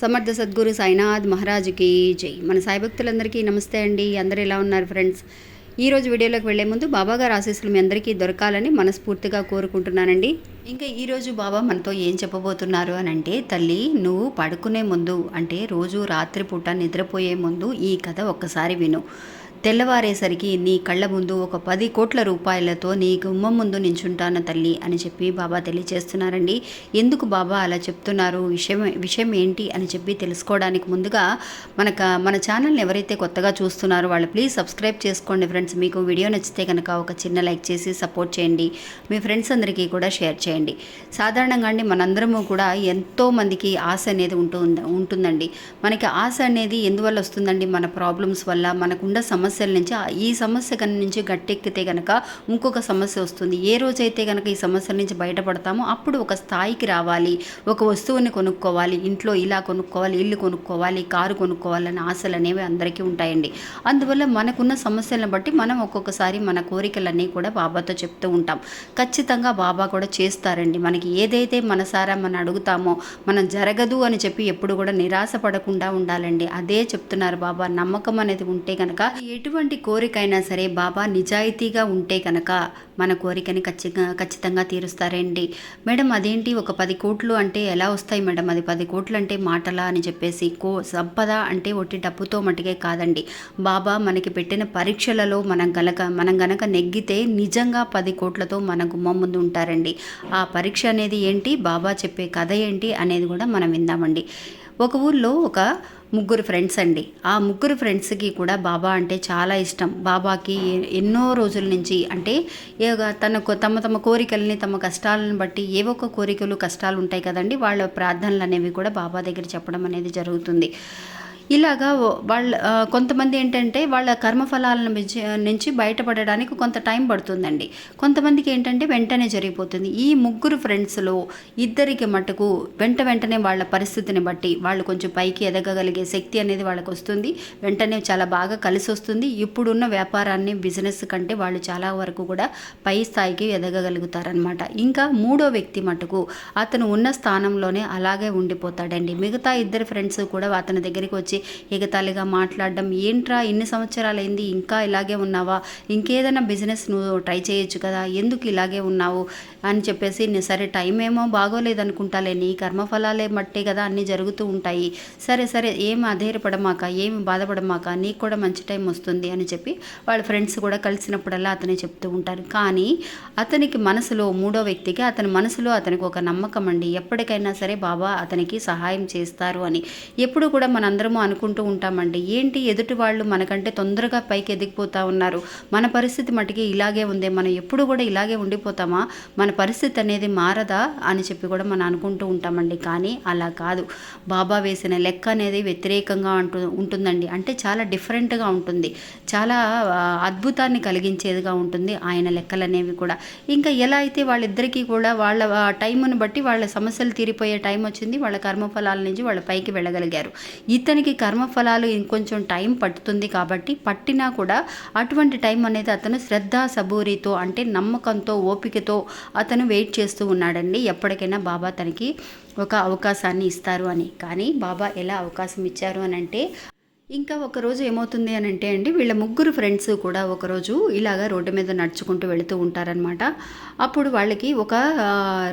సమర్థ సద్గురు సాయినాథ్ మహారాజుకి జై. మన సాయి భక్తులందరికీ నమస్తే అండి. అందరూ ఎలా ఉన్నారు ఫ్రెండ్స్? ఈరోజు వీడియోలోకి వెళ్ళే ముందు బాబా గారి ఆశీస్సులు మీ అందరికీ దొరకాలని మనస్ఫూర్తిగా కోరుకుంటున్నానండి. ఇంకా ఈ రోజు బాబా మనతో ఏం చెప్పబోతున్నారు అని అంటే తల్లి నువ్వు పడుకునే ముందు అంటే రోజు రాత్రిపూట నిద్రపోయే ముందు ఈ కథ ఒక్కసారి విను. తెల్లవారేసరికి నీ కళ్ళ ముందు ఒక పది కోట్ల రూపాయలతో నీ గుమ్మం ముందు నించుంటాను తల్లి అని చెప్పి బాబా తెలియచేస్తున్నారండి. ఎందుకు బాబా అలా చెప్తున్నారు? విషయం విషయం ఏంటి అని చెప్పి తెలుసుకోవడానికి ముందుగా మనక మన ఛానల్ని ఎవరైతే కొత్తగా చూస్తున్నారో వాళ్ళు ప్లీజ్ సబ్స్క్రైబ్ చేసుకోండి ఫ్రెండ్స్. మీకు వీడియో నచ్చితే కనుక ఒక చిన్న లైక్ చేసి సపోర్ట్ చేయండి. మీ ఫ్రెండ్స్ అందరికీ కూడా షేర్ చేయండి. సాధారణంగా అండి మనందరము కూడా ఎంతో మందికి ఆశ అనేది ఉంటుంది ఉంటుందండి. మనకి ఆశ అనేది ఎందువల్ల వస్తుందండి? మన ప్రాబ్లమ్స్ వల్ల మనకున్న సమస్యల నుంచి ఈ సమస్య కన్ నుంచి గట్టెక్కితే కనుక ఇంకొక సమస్య వస్తుంది. ఏ రోజైతే కనుక ఈ సమస్యల నుంచి బయటపడతామో అప్పుడు ఒక స్థాయికి రావాలి. ఒక వస్తువుని కొనుక్కోవాలి ఇంట్లో ఇలా కొనుక్కోవాలి ఇల్లు కొనుక్కోవాలి కారు కొనుక్కోవాలనే ఆశలు అనేవి అందరికీ ఉంటాయండి. అందువల్ల మనకున్న సమస్యలను బట్టి మనం ఒక్కొక్కసారి మన కోరికలన్నీ కూడా బాబాతో చెప్తూ ఉంటాం. ఖచ్చితంగా బాబా కూడా చేస్తారండి. మనకి ఏదైతే మనసారా మనం అడుగుతామో మనం జరగదు అని చెప్పి ఎప్పుడు కూడా నిరాశ పడకుండా ఉండాలండి. అదే చెప్తున్నారు బాబా. నమ్మకం అనేది ఉంటే కనుక ఎటువంటి కోరికైనా సరే బాబా నిజాయితీగా ఉంటే కనుక మన కోరికని ఖచ్చితంగా ఖచ్చితంగా తీరుస్తారండి. మేడం అదేంటి? ఒక పది కోట్లు అంటే ఎలా వస్తాయి మేడం? అది పది కోట్లు అంటే మాటలా అని చెప్పేసి కో సంపద అంటే ఒట్టి డబ్బుతో మటుకే కాదండి. బాబా మనకి పెట్టిన పరీక్షలలో మనం గనక మనం గనక నెగ్గితే నిజంగా పది కోట్లతో మన గుమ్మం ముందు ఉంటారండి. ఆ పరీక్ష అనేది ఏంటి? బాబా చెప్పే కథ ఏంటి? అనేది కూడా మనం విందామండి. ఒక ఊర్లో ఒక ముగ్గురు ఫ్రెండ్స్ అండి. ఆ ముగ్గురు ఫ్రెండ్స్కి కూడా బాబా అంటే చాలా ఇష్టం. బాబాకి ఎ- ఎన్నో రోజుల నుంచి అంటే తన తమ తమ కోరికల్ని తమ కష్టాలను బట్టి ఏవో ఒక కోరికలు కష్టాలు ఉంటాయి కదండి. వాళ్ళ ప్రార్థనలు అనేవి కూడా బాబా దగ్గర చెప్పడం అనేది జరుగుతుంది. ఇలాగా వాళ్ళ కొంతమంది ఏంటంటే వాళ్ళ కర్మఫలాల నుంచి బయటపడడానికి కొంత టైం పడుతుందండి. కొంతమందికి ఏంటంటే వెంటనే జరిగిపోతుంది. ఈ ముగ్గురు ఫ్రెండ్స్లో ఇద్దరికి మటుకు వెంట వెంటనే వాళ్ళ పరిస్థితిని బట్టి వాళ్ళు కొంచెం పైకి ఎదగగలిగే శక్తి అనేది వాళ్ళకు వస్తుంది. వెంటనే చాలా బాగా కలిసి వస్తుంది. ఇప్పుడున్న వ్యాపారాన్ని బిజినెస్ కంటే వాళ్ళు చాలా వరకు కూడా పై స్థాయికి ఎదగగలుగుతారనమాట ఇంకా మూడో వ్యక్తి మటుకు అతను ఉన్న స్థానంలోనే అలాగే ఉండిపోతాడండి. మిగతా ఇద్దరు ఫ్రెండ్స్ కూడా అతని దగ్గరికి వచ్చి ఎగతాళిగా మాట్లాడడం ఏంట్రా ఎన్ని సంవత్సరాలైంది ఇంకా ఇలాగే ఉన్నావా? ఇంకేదైనా బిజినెస్ నువ్వు ట్రై చేయొచ్చు కదా ఎందుకు ఇలాగే ఉన్నావు? అని చెప్పేసి సరే టైం ఏమో బాగోలేదనుకుంటాలే నీ కర్మఫలాలే మట్టే కదా అన్నీ జరుగుతూ ఉంటాయి. సరే సరే ఏం అధైర్యపడమాక ఏమి బాధపడమాక నీకు కూడా మంచి టైం వస్తుంది అని చెప్పి వాళ్ళ ఫ్రెండ్స్ కూడా కలిసినప్పుడల్లా అతనే చెప్తూ ఉంటారు. కానీ అతనికి మనసులో మూడో వ్యక్తికి అతని మనసులో అతనికి ఒక నమ్మకం అండి. ఎప్పటికైనా సరే బాబా అతనికి సహాయం చేస్తారు అని. ఎప్పుడు కూడా మనందరము అనుకుంటూ ఉంటామండి. ఏంటి? ఎదుటి వాళ్ళు మనకంటే తొందరగా పైకి ఎదిగిపోతూ ఉన్నారు. మన పరిస్థితి మటుకి ఇలాగే ఉంది. మనం ఎప్పుడు కూడా ఇలాగే ఉండిపోతామా? మన పరిస్థితి అనేది మారదా? అని చెప్పి కూడా మనం అనుకుంటూ ఉంటామండి. కానీ అలా కాదు. బాబా వేసిన లెక్క అనేది వ్యతిరేకంగా అంటూ ఉంటుందండి. అంటే చాలా డిఫరెంట్గా ఉంటుంది. చాలా అద్భుతాన్ని కలిగించేదిగా ఉంటుంది ఆయన లెక్కలు అనేవి కూడా. ఇంకా ఎలా అయితే వాళ్ళిద్దరికీ కూడా వాళ్ళ ఆ, టైంను బట్టి వాళ్ళ సమస్యలు తీరిపోయే టైం వచ్చింది. వాళ్ళ కర్మఫలాల నుంచి వాళ్ళ పైకి వెళ్ళగలిగారు. ఇతనికి కర్మఫలాలు ఇంకొంచెం టైం పట్టుతుంది కాబట్టి పట్టినా కూడా అటువంటి టైం అనేది అతను శ్రద్ధ సబూరితో అంటే నమ్మకంతో ఓపికతో అతను వెయిట్ చేస్తూ ఉన్నాడండి. ఎప్పటికైనా బాబా తనకి ఒక అవకాశాన్ని ఇస్తారు అని. కానీ బాబా ఎలా అవకాశం ఇచ్చారు అని అంటే ఇంకా ఒకరోజు ఏమవుతుంది అని అంటే అండి వీళ్ళ ముగ్గురు ఫ్రెండ్స్ కూడా ఒకరోజు ఇలాగా రోడ్డు మీద నడుచుకుంటూ వెళుతూ ఉంటారనమాట అప్పుడు వాళ్ళకి ఒక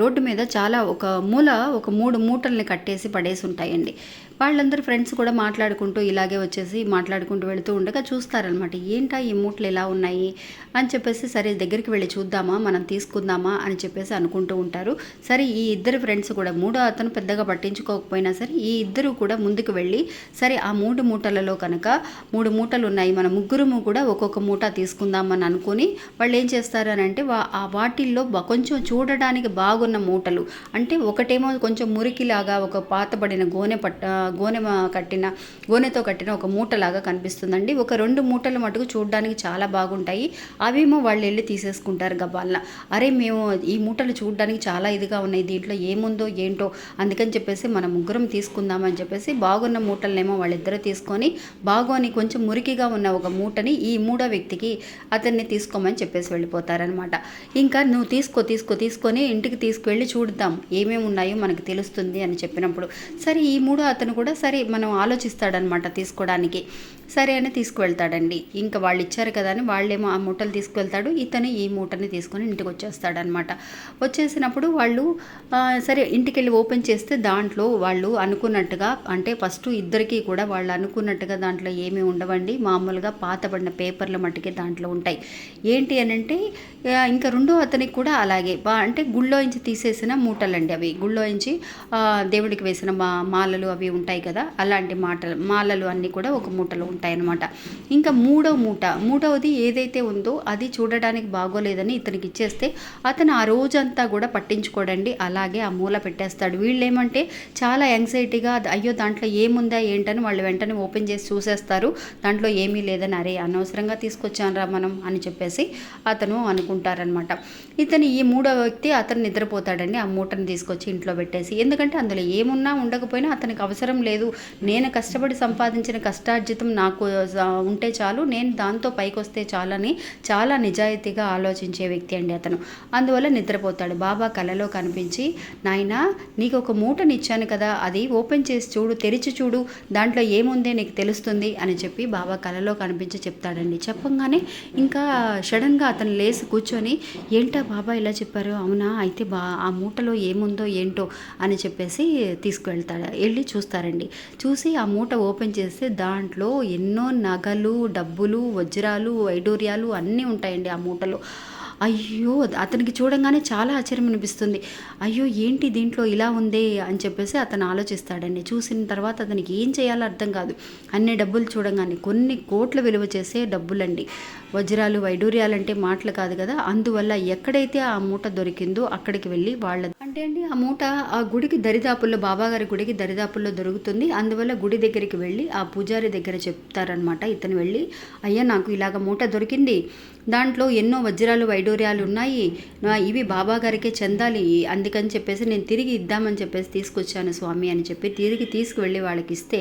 రోడ్డు మీద చాలా ఒక మూల ఒక మూడు మూటల్ని కట్టేసి పడేసి ఉంటాయండి. వాళ్ళందరూ ఫ్రెండ్స్ కూడా మాట్లాడుకుంటూ ఇలాగే వచ్చేసి మాట్లాడుకుంటూ వెళుతూ ఉండగా చూస్తారనమాట ఏంటా ఈ మూటలు ఎలా ఉన్నాయి? అని చెప్పేసి సరే దగ్గరికి వెళ్ళి చూద్దామా మనం తీసుకుందామా? అని చెప్పేసి అనుకుంటూ ఉంటారు. సరే ఈ ఇద్దరు ఫ్రెండ్స్ కూడా మూడో అతను పెద్దగా పట్టించుకోకపోయినా సరే ఈ ఇద్దరు కూడా ముందుకు వెళ్ళి సరే ఆ మూడు మూటలలో కనుక మూడు మూటలు ఉన్నాయి మన ముగ్గురము కూడా ఒక్కొక్క మూట తీసుకుందామని అనుకుని వాళ్ళు ఏం చేస్తారు అని అంటే వా- ఆ వాటిల్లో కొంచెం చూడడానికి బాగున్న మూటలు అంటే ఒకటేమో కొంచెం మురికిలాగా ఒక పాతబడిన గోనె పట్ట గోనె కట్టిన గోనెతో కట్టిన ఒక మూటలాగా కనిపిస్తుందండి. ఒక రెండు మూటలు మటుకు చూడడానికి చాలా బాగుంటాయి. అవేమో వాళ్ళు వెళ్ళి తీసేసుకుంటారు గబాల్న. అరే మేము ఈ మూటలు చూడడానికి చాలా ఇదిగా ఉన్నాయి. దీంట్లో ఏముందో ఏంటో అందుకని చెప్పేసి మన ముగ్గురం తీసుకుందామని చెప్పేసి బాగున్న మూటలనేమో వాళ్ళిద్దరూ తీసుకొని బాగోని కొంచెం మురికిగా ఉన్న ఒక మూటని ఈ మూడో వ్యక్తికి అతన్ని తీసుకోమని చెప్పేసి వెళ్ళిపోతారనమాట. ఇంకా నువ్వు తీసుకో తీసుకో తీసుకొని ఇంటికి తీసుకువెళ్ళి చూద్దాం. ఏమేమి ఉన్నాయో మనకు తెలుస్తుంది అని చెప్పినప్పుడు. సరే ఈ మూడో అతను కూడా సరే మనం ఆలోచిస్తాడనమాట తీసుకోవడానికి. సరే అని తీసుకువెళ్తాడండి. ఇంకా వాళ్ళు ఇచ్చారు కదా అని వాళ్ళేమో ఆ మూటలు తీసుకువెళ్తాడు. ఇతను ఈ మూటని తీసుకొని ఇంటికి వచ్చేస్తాడనమాట వచ్చేసినప్పుడు వాళ్ళు సరే ఇంటికి వెళ్ళి ఓపెన్ చేస్తే దాంట్లో వాళ్ళు అనుకున్నట్టుగా అంటే ఫస్ట్ ఇద్దరికీ కూడా వాళ్ళు అనుకున్నట్టుగా దాంట్లో ఏమీ ఉండవండి. మామూలుగా పాతబడిన పేపర్ల మట్టుకే దాంట్లో ఉంటాయి. ఏంటి అని అంటే ఇంకా రెండో అతనికి కూడా అలాగే. అంటే గుళ్ళో నుంచి తీసేసిన మూటలండి అవి. గుళ్ళో నుంచి దేవుడికి వేసిన మా మాలలు అవి ఉంటాయి కదా అలాంటి మాటలు మాలలు అన్నీ కూడా ఒక మూటలో ఉంటాయి అనమాట ఇంకా మూడో మూట మూడవది ఏదైతే ఉందో అది చూడడానికి బాగోలేదని ఇతనికి ఇచ్చేస్తే అతను ఆ రోజంతా కూడా పట్టించుకోడండి. అలాగే ఆ మూల పెట్టేస్తాడు. వీళ్ళు ఏమంటే చాలా యాంగ్జైటీగా అయ్యో దాంట్లో ఏముందా ఏంటని వాళ్ళు వెంటనే ఓపెన్ చేసి చూసేస్తారు. దాంట్లో ఏమీ లేదని అరే అనవసరంగా తీసుకొచ్చానురా మనం అని చెప్పేసి అతను అనుకుంటారనమాట ఇతను ఈ మూడో వ్యక్తి అతను నిద్రపోతాడండి. ఆ మూటను తీసుకొచ్చి ఇంట్లో పెట్టేసి. ఎందుకంటే అందులో ఏమున్నా ఉండకపోయినా అతనికి అవసరం లేదు. నేను కష్టపడి సంపాదించిన కష్టార్జితం నా నాకు ఉంటే చాలు నేను దాంతో పైకి వస్తే చాలని చాలా నిజాయితీగా ఆలోచించే వ్యక్తి అండి అతను. అందువల్ల నిద్రపోతాడు. బాబా కలలో కనిపించి నాయనా నీకు ఒక మూటనిచ్చాను కదా అది ఓపెన్ చేసి చూడు తెరిచి చూడు దాంట్లో ఏముందే నీకు తెలుస్తుంది అని చెప్పి బాబా కలలో కనిపించి చెప్తాడండి. చెప్పంగానే ఇంకా సడన్గా అతను లేచి కూర్చొని ఏంటా బాబా ఇలా చెప్పారు? అవునా? అయితే బా ఆ మూటలో ఏముందో ఏంటో? అని చెప్పేసి తీసుకువెళ్తాడు. వెళ్ళి చూస్తారండి. చూసి ఆ మూట ఓపెన్ చేస్తే దాంట్లో ఎన్నో నగలు డబ్బులు వజ్రాలు వైడూర్యాలు అన్నీ ఉంటాయండి ఆ మూటలో. అయ్యో అతనికి చూడంగానే చాలా ఆశ్చర్యం అనిపిస్తుంది. అయ్యో ఏంటి దీంట్లో ఇలా ఉందే అని చెప్పేసి అతను ఆలోచిస్తాడండి. చూసిన తర్వాత అతనికి ఏం చేయాలో అర్థం కాదు. అన్ని డబ్బులు చూడంగానే కొన్ని కోట్ల విలువ చేసే డబ్బులండి. వజ్రాలు వైడూర్యాలు అంటే మాటలు కాదు కదా. అందువల్ల ఎక్కడైతే ఆ మూట దొరికిందో అక్కడికి వెళ్ళి వాళ్ళ అంటే అండి ఆ మూట ఆ గుడికి దరిదాపుల్లో బాబాగారి గుడికి దరిదాపుల్లో దొరుకుతుంది. అందువల్ల గుడి దగ్గరికి వెళ్ళి ఆ పూజారి దగ్గర చెప్తారనమాట ఇతను వెళ్ళి అయ్యా నాకు ఇలాగ మూట దొరికింది. దాంట్లో ఎన్నో వజ్రాలు వైడూర్యాలు ఉన్నాయి. ఇవి బాబా గారికే చెందాలి. అందుకని చెప్పేసి నేను తిరిగి ఇద్దామని చెప్పేసి తీసుకొచ్చాను స్వామి అని చెప్పి తిరిగి తీసుకువెళ్ళి వాళ్ళకి ఇస్తే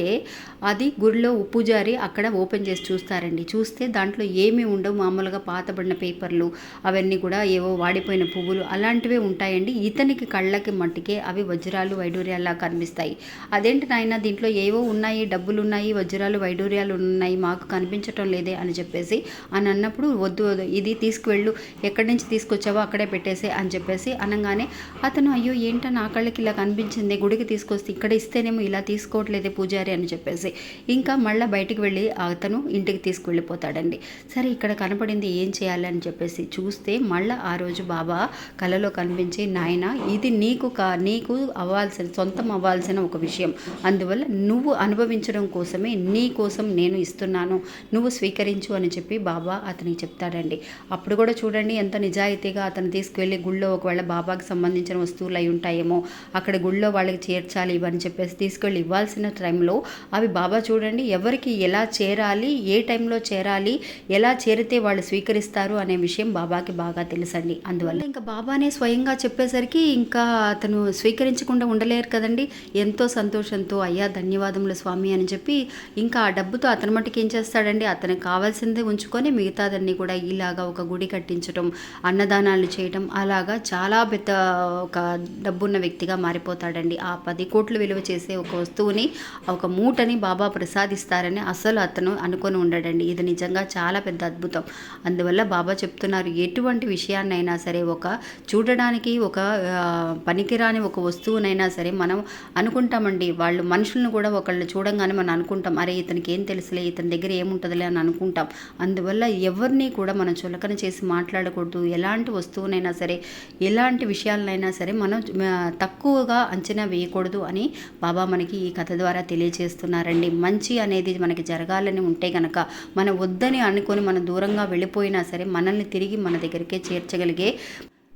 అది గుడిలో పూజారి అక్కడ ఓపెన్ చేసి చూస్తారండి. చూస్తే దాంట్లో ఏమీ ఉండవు. మామూలుగా పాతబడిన పేపర్లు అవన్నీ కూడా ఏవో వాడిపోయిన పువ్వులు అలాంటివే ఉంటాయండి. ఇతనికి కళ్ళకి మట్టికే అవి వజ్రాలు వైడూర్యాల్లా కనిపిస్తాయి. అదేంటి నాయన దీంట్లో ఏవో ఉన్నాయి డబ్బులు ఉన్నాయి వజ్రాలు వైడూర్యాలు ఉన్నాయి మాకు కనిపించటం లేదే అని చెప్పేసి అని అన్నప్పుడు వద్దు వద్దు ఇది తీసుకువెళ్ళు. ఎక్కడి నుంచి తీసుకొచ్చావో అక్కడే పెట్టేసే అని చెప్పేసి అనగానే అతను అయ్యో ఏంటో నా కళ్ళకి ఇలా కనిపించింది? గుడికి తీసుకొస్తే ఇక్కడ ఇస్తేనేమో ఇలా తీసుకోవట్లేదే పూజారి అని చెప్పేసి ఇంకా మళ్ళీ బయటికి వెళ్ళి అతను ఇంటికి తీసుకువెళ్ళిపోతాడండి. సరే ఇక్కడ కనపడింది ఏం చేయాలి? అని చెప్పేసి చూస్తే మళ్ళీ ఆ రోజు బాబా కలలో కనిపించి నాయన ఇది నీకు కా నీకు అవ్వాల్సిన సొంతం అవ్వాల్సిన ఒక విషయం. అందువల్ల నువ్వు అనుభవించడం కోసమే నీ కోసం నేను ఇస్తున్నాను. నువ్వు స్వీకరించు అని చెప్పి బాబా అతనికి చెప్తాడండి. అప్పుడు కూడా చూడండి ఎంత నిజాయితీగా అతను తీసుకువెళ్ళి గుళ్ళో ఒకవేళ బాబాకి సంబంధించిన వస్తువులు అయి ఉంటాయేమో అక్కడ గుళ్ళో వాళ్ళకి చేర్చాలి ఇవని చెప్పేసి తీసుకెళ్ళి ఇవ్వాల్సిన టైంలో అవి బాబా చూడండి ఎవరికి ఎలా చేరాలి ఏ టైంలో చేరాలి ఎలా చేరితే వాళ్ళు స్వీకరిస్తారు అనే విషయం బాబాకి బాగా తెలుసండి. అందువల్ల ఇంకా బాబానే స్వయంగా చెప్పేసరికి ఇంకా అతను స్వీకరించకుండా ఉండలేరు కదండి. ఎంతో సంతోషంతో అయ్యా ధన్యవాదములు స్వామి అని చెప్పి ఇంకా ఆ డబ్బుతో అతని మట్టుకు ఏం చేస్తాడండి? అతనికి కావాల్సిందే ఉంచుకొని మిగతాదన్నీ కూడా ఇలాగా ఒక గుడి కట్టించడం అన్నదానాలు చేయటం అలాగా చాలా పెద్ద ఒక డబ్బున్న వ్యక్తిగా మారిపోతాడండి. ఆ పది కోట్లు విలువ చేసే ఒక వస్తువుని ఒక మూటని బాబా ప్రసాదిస్తారని అసలు అతను అనుకొని ఉండడండి. ఇది నిజంగా చాలా పెద్ద అద్భుతం. అందువల్ల బాబా చెప్తున్నారు ఎటువంటి విషయాన్నైనా సరే ఒక చూడడానికి ఒక పనికిరాని ఒక వస్తువునైనా సరే మనం అనుకుంటామండి. వాళ్ళు మనుషులను కూడా ఒకళ్ళు చూడంగానే మనం అనుకుంటాం అరే ఇతనికి ఏం తెలుసులే ఇతని దగ్గర ఏముంటుందిలే అని అనుకుంటాం. అందువల్ల ఎవరిని కూడా మనం చులకన చేసి మాట్లాడకూడదు. ఎలాంటి వస్తువునైనా సరే ఎలాంటి విషయాలనైనా సరే మనం తక్కువగా అంచనా వేయకూడదు అని బాబా మనకి ఈ కథ ద్వారా తెలియజేస్తున్నారండి. మంచి అనేది మనకి జరగాలని ఉంటే కనుక మనం వద్దని అనుకొని మనం దూరంగా వెళ్ళిపోయినా సరే మనల్ని తిరిగి మన దగ్గరికే చేర్చగలిగే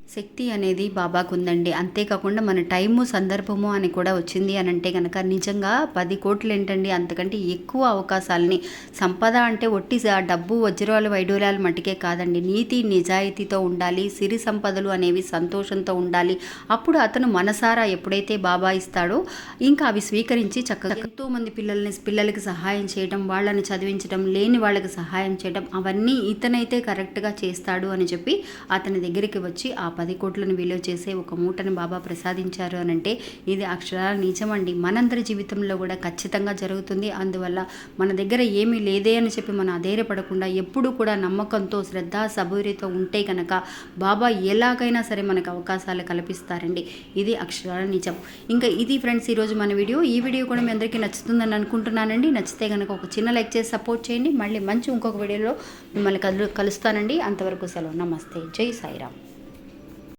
శక్తి అనేది బాబాకు ఉందండి అంతేకాకుండా మన టైము సందర్భము అని కూడా వచ్చింది అని అంటే కనుక నిజంగా పది కోట్లు ఏంటండి అంతకంటే ఎక్కువ అవకాశాలని. సంపద అంటే ఒట్టి డబ్బు వజ్రాలు వైడూర్యాలు మటుకే కాదండి. నీతి నిజాయితీతో ఉండాలి. సిరి సంపదలు అనేవి సంతోషంతో ఉండాలి. అప్పుడు అతను మనసారా ఎప్పుడైతే బాబా ఇస్తాడో ఇంకా అవి స్వీకరించి చక్కగా ఎంతో మంది పిల్లల్ని పిల్లలకి సహాయం చేయడం వాళ్ళని చదివించడం లేని వాళ్ళకి సహాయం చేయడం అవన్నీ ఇతనైతే కరెక్ట్గా చేస్తాడు అని చెప్పి అతని దగ్గరికి వచ్చి ఆ పది కోట్లను విలువ చేసే ఒక మూటని బాబా ప్రసాదించారు అని అంటే ఇది అక్షరాల నిజమండి. మనందరి జీవితంలో కూడా ఖచ్చితంగా జరుగుతుంది. అందువల్ల మన దగ్గర ఏమీ లేదే అని చెప్పి మనం అధైర్యపడకుండా ఎప్పుడు కూడా నమ్మకంతో శ్రద్ధ సబూరితో ఉంటే కనుక బాబా ఎలాగైనా సరే మనకు అవకాశాలు కల్పిస్తారండి. ఇది అక్షరాల నిజం. ఇంకా ఇది ఫ్రెండ్స్ ఈరోజు మన వీడియో. ఈ వీడియో కూడా మీ అందరికీ నచ్చుతుందని అనుకుంటున్నానండి. నచ్చితే కనుక ఒక చిన్న లైక్ చేసి సపోర్ట్ చేయండి. మళ్ళీ మంచి ఇంకొక వీడియోలో మిమ్మల్ని కలు కలుస్తానండి. అంతవరకు సెలవు. నమస్తే. జై సాయిరామ్.